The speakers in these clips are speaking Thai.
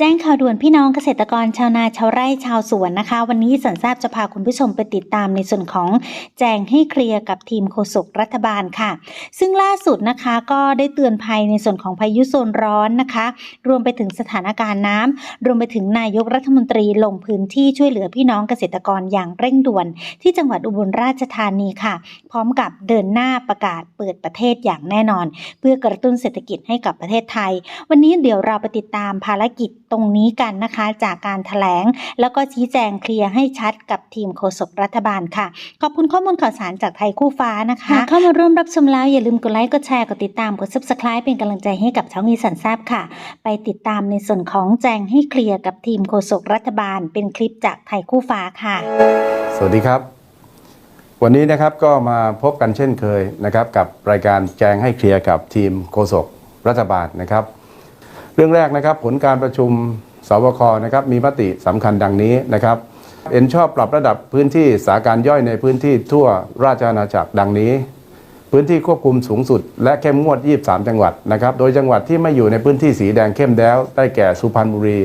แจ้งข่าวด่วนพี่น้องเกษตรกรชาวนาชาวไร่ชาวสวนนะคะ วันนี้สันทราบจะพาคุณผู้ชมไปติดตามในส่วนของแจงให้เคลียร์กับทีมโฆษกรัฐบาลค่ะ ซึ่งล่าสุดนะคะก็ได้เตือนภัยในส่วนของพายุโซนร้อนนะคะ รวมไปถึงสถานการณ์น้ำรวมไปถึงนายกรัฐมนตรีลงพื้นที่ช่วยเหลือพี่น้องเกษตรกรอย่างเร่งด่วน ที่จังหวัดอุบลราชธานีค่ะ พร้อมกับเดินหน้าประกาศเปิดประเทศอย่างแน่นอน เพื่อกระตุ้นเศรษฐกิจให้กับประเทศไทย วันนี้เดี๋ยวเราไปติดตามภารกิจตรงนี้กันนะคะจากการแถลง แล้วก็ชี้แจงเคลียร์ให้ชัดกับทีมโฆษกรัฐบาลค่ะ ขอบคุณข้อมูลข่าวสารจากไทยคู่ฟ้านะคะหากเข้ามาร่วมรับชมแล้วอย่าลืมกดไลค์กดแชร์กดติดตามกด subscribe เป็นกำลังใจให้กับช่องอีสันแซบค่ะ ไปติดตามในส่วนของแจงให้เคลียร์กับทีมโฆษกรัฐบาล เป็นคลิปจากไทยคู่ฟ้าค่ะ สวัสดีครับ วันนี้นะครับก็มาพบกันเช่นเคยนะครับกับรายการแจงให้เคลียร์กับทีมโฆษกรัฐบาลนะครับ เรื่องแรกนะครับผลการประชุมสบคนะครับมีมติสำคัญดังนี้นะครับเอ็นชอบปรับระดับพื้นที่สาการย่อยในพื้นที่ทั่วราชอาณาจักรดังนี้ พื้นที่ควบคุมสูงสุด และเข้มงวด 23 จังหวัดนะครับโดยจังหวัดที่ไม่อยู่ในพื้นที่สีแดงเข้มแล้ว ได้แก่สุพรรณบุรี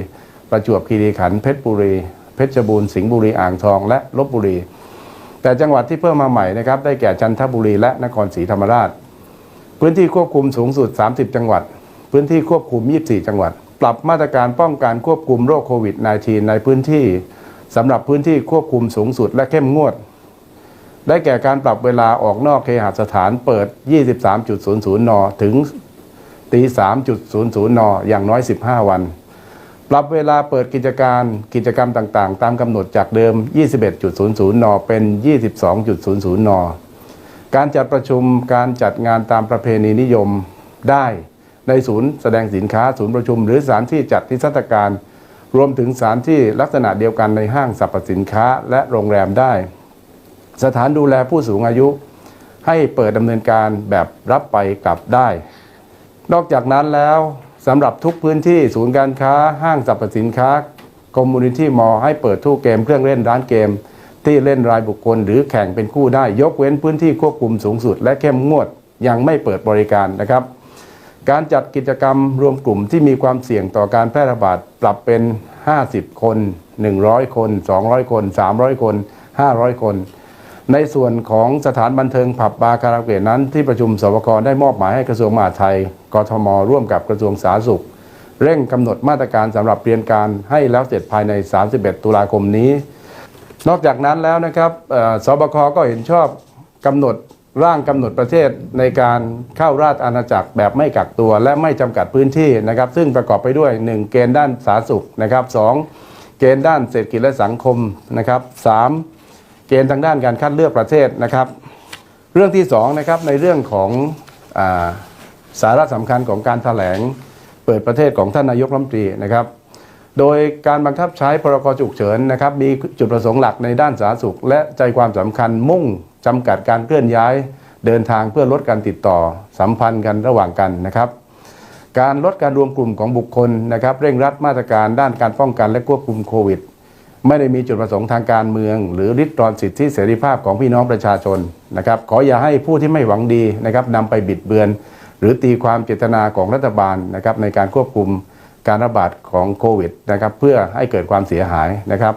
ประจวบคีรีขันธ์เพชรบุรี เพชรบูรณ์สิงห์บุรีอ่างทองและลบบุรี แต่จังหวัดที่เพิ่มมาใหม่นะครับได้แก่จันทบุรีและนครศรีธรรมราช พื้นที่ควบคุมสูงสุด 30 จังหวัด พื้นที่ควบคุม 24 จังหวัด ปรับมาตรการป้องกันควบคุมโรคโควิด -19 ในพื้นที่สำหรับพื้นที่ควบคุมสูงสุดและเข้มงวด ได้แก่การปรับเวลาออกนอกเคหสถานเปิด 23.00 น ถึงตี3.00 น อย่างน้อย 15 วัน ปรับเวลาเปิดกิจการกิจกรรมต่างๆ ตามกำหนดจากเดิม 21.00 น เป็น 22.00 น การจัดประชุมการจัดงานตามประเพณีนิยมได้ ในศูนย์แสดงสินค้าศูนย์ประชุม หรือสถานที่จัดนิทรรศการ รวมถึงสถานที่ลักษณะเดียวกันในห้างสรรพสินค้าและโรงแรมได้ สถานดูแลผู้สูงอายุ ให้เปิดดำเนินการแบบรับไปกลับได้ นอกจากนั้นแล้วสำหรับทุกพื้นที่ศูนย์การค้า ห้างสรรพสินค้าคอมมูนิตี้มอลให้เปิดตู้เกมเครื่องเล่นร้านเกม ที่เล่นรายบุคคล หรือแข่งเป็นคู่ได้ยกเว้นพื้นที่ควบคุมสูงสุด และเข้มงวดยังไม่เปิดบริการนะครับ การจัดกิจกรรมรวมกลุ่มที่มีความเสี่ยงต่อการแพร่ระบาดปรับเป็น 50 คน 100 คน 200 คน 300 คน 500 คน ในส่วนของสถานบันเทิงผับบาร์คาราโอเกะนั้นที่ประชุมสบคได้มอบหมายให้กระทรวงมหาดไทย กทม ร่วมกับกระทรวงสาธารณสุข เร่งกำหนดมาตรการสำหรับเรียนการให้แล้วเสร็จภายใน 31 ตุลาคมนี้ นอกจากนั้นแล้วนะครับเอ่อสบคก็เห็นชอบกำหนด ร่างกำหนดประเทศในการเข้าราชอาณาจักรแบบไม่กักตัว และไม่จำกัดพื้นที่นะครับ ซึ่งประกอบไปด้วย 1 เกณฑ์ด้านสาธารณสุขนะครับสองเกณฑ์ด้านเศรษฐกิจและสังคมนะครับสามเกณฑ์ทางด้านการคัดเลือกประเทศนะครับ เรื่องที่สองนะครับในเรื่องของอาสาระสำคัญของการแถลงเปิดประเทศของท่านนายกรัฐมนตรีนะครับ โดยการบังคับใช้พรกฉุกเฉินนะครับมีจุดประสงค์หลักในด้านสาธารณสุข และใจความสำคัญมุ่งจำกัดการเคลื่อนย้ายเดินทางเพื่อลดการติดต่อสัมพันธ์กันระหว่างกันนะครับ การลดการรวมกลุ่มของบุคคลนะครับ เร่งรัดมาตรการด้านการป้องกันและควบคุมโควิด ไม่ได้มีจุดประสงค์ทางการเมือง หรือริดรอนสิทธิเสรีภาพของพี่น้องประชาชนนะครับ ขออย่าให้ผู้ที่ไม่หวังดีนะครับนำไปบิดเบือน หรือตีความเจตนาของรัฐบาลนะครับในการควบคุม การระบาดของโควิดนะครับเพื่อให้เกิดความเสียหายนะครับ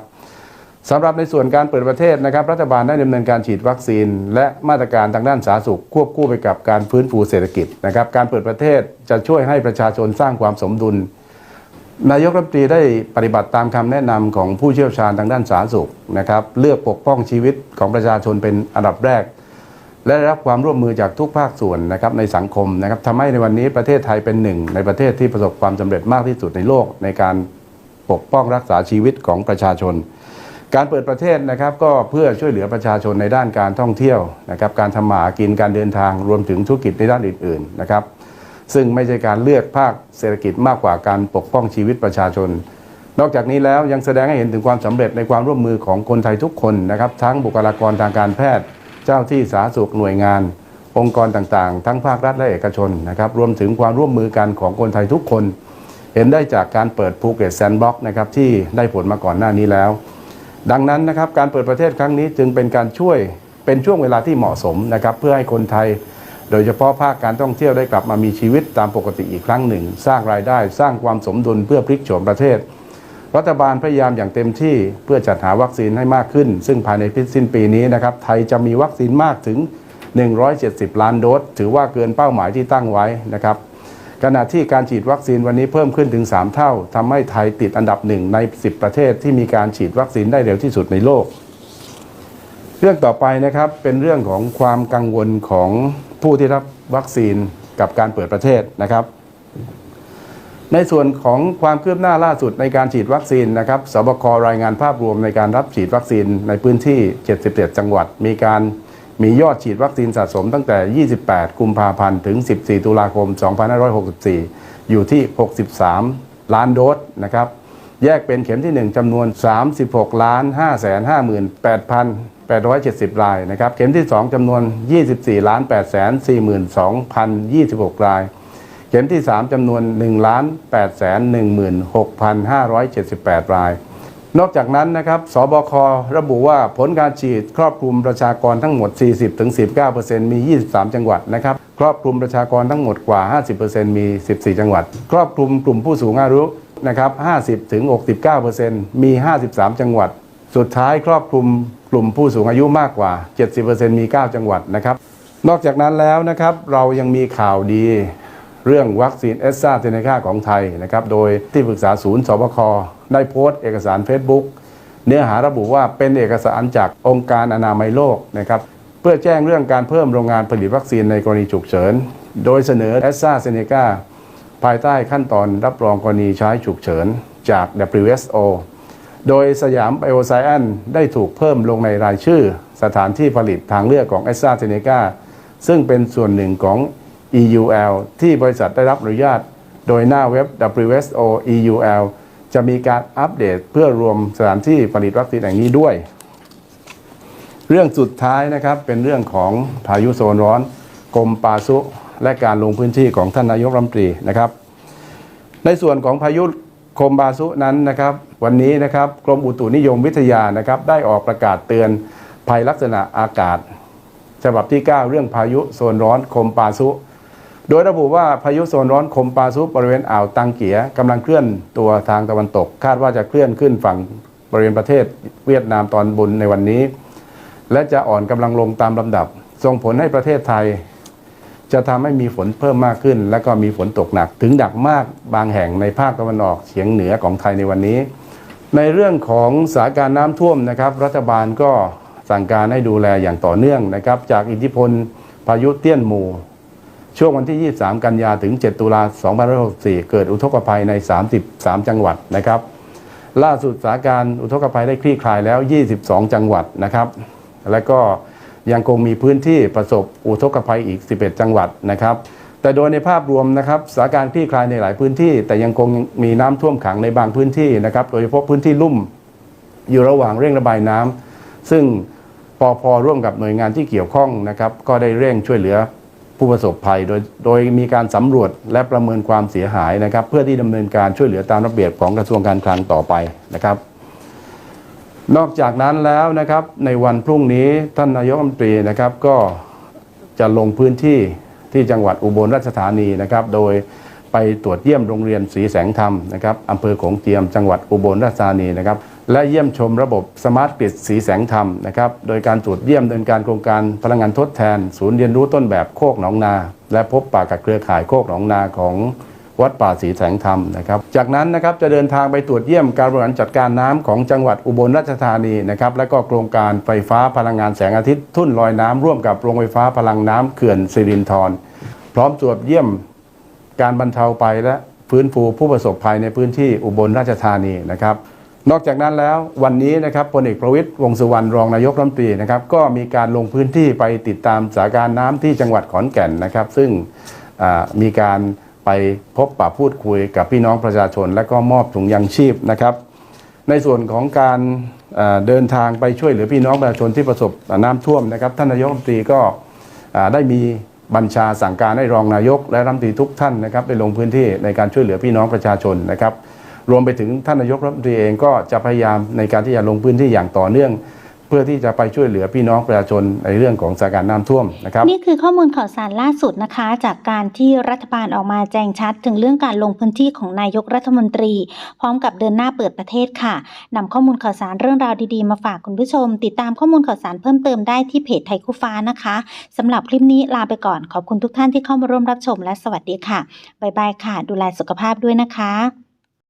สำหรับในส่วนการเปิดประเทศนะครับ รัฐบาลได้ดำเนินการฉีดวัคซีน และมาตรการทางด้านสาธารณสุขควบคู่ไปกับการฟื้นฟูเศรษฐกิจนะครับการเปิดประเทศจะช่วยให้ประชาชนสร้างความสมดุล นายกรัฐมนตรีได้ปฏิบัติตามคำแนะนำของผู้เชี่ยวชาญทางด้านสาธารณสุขนะครับเลือกปกป้องชีวิตของประชาชนเป็นอันดับแรก และได้รับความร่วมมือจากทุกภาคส่วนนะครับในสังคมนะครับทำให้ในวันนี้ประเทศไทยเป็นหนึ่ง ในประเทศที่ประสบความสำเร็จมากที่สุดในโลกในการปกป้องรักษาชีวิตของประชาชน การเปิดประเทศนะครับก็เพื่อช่วยเหลือประชาชนในด้านการท่องเที่ยวนะครับการทำมาหากินการเดินทางรวมถึงธุรกิจในด้านอื่นๆนะครับซึ่งไม่ใช่การเลือกภาคเศรษฐกิจมากกว่าการปกป้องชีวิตประชาชน นอกจากนี้แล้วยังแสดงให้เห็นถึงความสำเร็จในความร่วมมือของคนไทยทุกคนนะครับทั้งบุคลากรทางการแพทย์ เจ้าที่สาธารณสุขหน่วยงาน องค์กรต่างๆ ทั้งภาครัฐและเอกชนนะครับรวมถึงความร่วมมือกันของคนไทยทุกคน เห็นได้จากการเปิดภูเก็ตแซนด์บ็อกซ์นะครับที่ได้ผลมาก่อนหน้านี้แล้ว ดังนั้นนะครับการเปิดประเทศครั้งนี้จึงเป็นการช่วยเป็นช่วงเวลาที่เหมาะสมนะครับเพื่อให้คนไทย โดยเฉพาะภาคการท่องเที่ยวได้กลับมามีชีวิตตามปกติอีกครั้งหนึ่ง สร้างรายได้สร้างความสมดุลเพื่อพลิกโฉมประเทศ รัฐบาลพยายามอย่างเต็มที่เพื่อจัดหาวัคซีนให้มากขึ้น ซึ่งภายในพิสิ้นปีนี้นะครับไทยจะมีวัคซีนมากถึง 170 ล้านโดส ถือว่าเกินเป้าหมายที่ตั้งไว้นะครับขณะที่การฉีดวัคซีนวันนี้เพิ่มขึ้นถึง 3 เท่าทำให้ไทยติดอันดับหนึ่งใน 10 ประเทศที่มีการฉีดวัคซีนได้เร็วที่สุดในโลก เรื่องต่อไปนะครับเป็นเรื่องของความกังวลของผู้ที่รับวัคซีนกับการเปิดประเทศนะครับ ในส่วนของความคืบหน้าล่าสุดในการฉีดวัคซีนนะครับสบครายงานภาพรวมในการรับฉีดวัคซีนในพื้นที่ 77 จังหวัด มีการมียอดฉีดวัคซีนสะสมตั้งแต่ 28 กุมภาพันธ์ ถึง 14 ตุลาคม 2564 อยู่ที่ 63 ล้านโดสนะครับ แยกเป็นเข็มที่ 1จำนวน 36 ล้าน558,870 รายนะครับ เข็มที่ 2จำนวน 24 ล้าน8 4 2 0 2 6 ราย ข็มที่ 3จำนวน1ล้าน8แสน16,578 ราย นอกจากนั้นนะครับ สบค ระบุว่าผลการฉีดครอบคลุมประชากรทั้งหมด 40-19%มี 23 จังหวัดนะครับ ครอบคลุมประชากรทั้งหมดกว่า 50%มี 14 จังหวัด ครอบคลุมกลุ่มผู้สูงอายุนะครับ 50-69%มี 53 จังหวัด สุดท้ายครอบคลุมกลุ่มผู้สูงอายุมากกว่า 70%มี 9 จังหวัดนะครับ นอกจากนั้นแล้วนะครับ เรายังมีข่าวดี เรื่องวัคซีนเอสซาเซเนกาของไทยนะครับโดยที่ปรึกษาศูนย์สบคได้โพสต์เอกสาร Facebook เนื้อหาระบุว่าเป็นเอกสารจากองค์การอนามัยโลกนะครับเพื่อแจ้งเรื่องการเพิ่มโรงงานผลิตวัคซีนในกรณีฉุกเฉิน โดยเสนอเอสซาเซเนกาภายใต้ขั้นตอนรับรองกรณีใช้ฉุกเฉินจาก WHO โดยสยามไบโอไซแอนได้ถูกเพิ่มลงในรายชื่อ สถานที่ผลิตทางเลือกของ a s t r a z เซ e c a ซึ่งเป็นส่วนหนึ่งของ EUL ที่บริษัทได้รับอนุญาต โดยหน้าเว็บ WSO EUL จะมีการอัปเดตเพื่อรวมสถานที่ผลิตวัคซีนแห่งนี้ด้วย เรื่องสุดท้ายนะครับเป็นเรื่องของพายุโซนร้อนกรมปาซุและการลงพื้นที่ของท่านนายกรัฐมนตรีนะครับ ในส่วนของพายุคมบาซุนั้นนะครับ วันนี้นะครับกรมอุตุนิยมวิทยานะครับ ได้ออกประกาศเตือนภัยลักษณะอากาศ ฉบับที่ 9 เรื่องพายุโซนร้อนคมปาซุ โดยระบุว่าพายุโซนร้อนคมปาซุบริเวณอ่าวตังเกียกำลังเคลื่อนตัวทางตะวันตก คาดว่าจะเคลื่อนขึ้นฝั่งบริเวณประเทศเวียดนามตอนบนในวันนี้ และจะอ่อนกำลังลงตามลำดับ ส่งผลให้ประเทศไทย จะทำให้มีฝนเพิ่มมากขึ้น และก็มีฝนตกหนักถึงหนักมากบางแห่งในภาคตะวันออกเฉียงเหนือของไทยในวันนี้ ในเรื่องของสถานการณ์น้ำท่วมนะครับ รัฐบาลก็สั่งการให้ดูแลอย่างต่อเนื่องนะครับ จากอิทธิพลพายุเตี้ยนหมู่ ช่วงวันที่ 23 กันยาถึง 7 ตุลา2564 เกิดอุทกภัยใน 33 จังหวัดนะครับ ล่าสุดสถานการณ์อุทกภัยได้คลี่คลายแล้ว 22 จังหวัดนะครับ และก็ยังคงมีพื้นที่ประสบอุทกภัยอีก 11 จังหวัดนะครับ แต่โดยในภาพรวมนะครับสถานการณ์คลี่คลายในหลายพื้นที่ แต่ยังคงมีน้ำท่วมขังในบางพื้นที่นะครับ โดยเฉพาะพื้นที่ลุ่มอยู่ระหว่างเร่งระบายน้ำซึ่งปอพร่วมกับหน่วยงานที่เกี่ยวข้องนะครับ ก็ได้เร่งช่วยเหลือ ผู้ประสบภัย โดยโดยมีการสำรวจและประเมินความเสียหายนะครับ เพื่อที่ดำเนินการช่วยเหลือตามระเบียบของกระทรวงการคลังต่อไปนะครับ นอกจากนั้นแล้วนะครับในวันพรุ่งนี้ท่านนายกรัฐมนตรีนะครับก็จะลงพื้นที่ที่จังหวัดอุบลราชธานีนะครับ โดยไปตรวจเยี่ยมโรงเรียนศรีแสงธรรมนะครับอำเภอโขงเจียมจังหวัดอุบลราชธานีนะครับ และเยี่ยมชมระบบสมาร์ทกริดสีแสงธรรมนะครับ โดยการตรวจเยี่ยมดำเนินการโครงการพลังงานทดแทน ศูนย์เรียนรู้ต้นแบบโคกหนองนา และพบปะกับเครือข่ายโคกหนองนาของวัดป่าศรีแสงธรรมนะครับ จากนั้นนะครับจะเดินทางไปตรวจเยี่ยมการบริหารจัดการน้ำของจังหวัดอุบลราชธานีนะครับ และก็โครงการไฟฟ้าพลังงานแสงอาทิตย์ทุ่นลอยน้ำร่วมกับโรงไฟฟ้าพลังน้ำเขื่อนสิรินธรพร้อมตรวจเยี่ยมการบรรเทาไปและฟื้นฟูผู้ประสบภัยในพื้นที่อุบลราชธานีนะครับ นอกจากนั้นแล้ววันนี้นะครับพลเอกประวิตยวงสุวรรณรองนายกรัฐมนตรีนะครับก็มีการลงพื้นที่ไปติดตามสถานการณ์น้ำที่จังหวัดขอนแก่นนะครับ ซึ่งมีการไปพบปะพูดคุยกับพี่น้องประชาชน และก็มอบถุงยังชีพนะครับ ในส่วนของการเดินทางไปช่วยเหลือพี่น้องประชาชนที่ประสบน้ำท่วมนะครับ ท่านนายกรัฐมนตรีก็ได้มีบัญชาสั่งการให้รองนายก และรัฐมนตรีทุกท่านนะครับได้ลงพื้นที่ในการช่วยเหลือพี่น้องประชาชนนะครับ รวมไปถึงท่านนายกรัฐมนตรีเองก็จะพยายามในการที่จะลงพื้นที่อย่างต่อเนื่อง เพื่อที่จะไปช่วยเหลือพี่น้องประชาชนในเรื่องของสถานการณ์น้ำท่วมนะครับนี่คือข้อมูลข่าวสารล่าสุดนะคะ จากการที่รัฐบาลออกมาแจ้งชัด ถึงเรื่องการลงพื้นที่ของนายกรัฐมนตรี พร้อมกับเดินหน้าเปิดประเทศค่ะนำข้อมูลข่าวสารเรื่องราวดีๆมาฝากคุณผู้ชม ติดตามข้อมูลข่าวสารเพิ่มเติมได้ที่เพจไทยคู่ฟ้านะคะสำหรับคลิปนี้ลาไปก่อนขอบคุณทุกท่านที่เข้ามาร่วมรับชมและสวัสดีค่ะบ๊ายบายค่ะ ดูแลสุขภาพด้วยนะคะ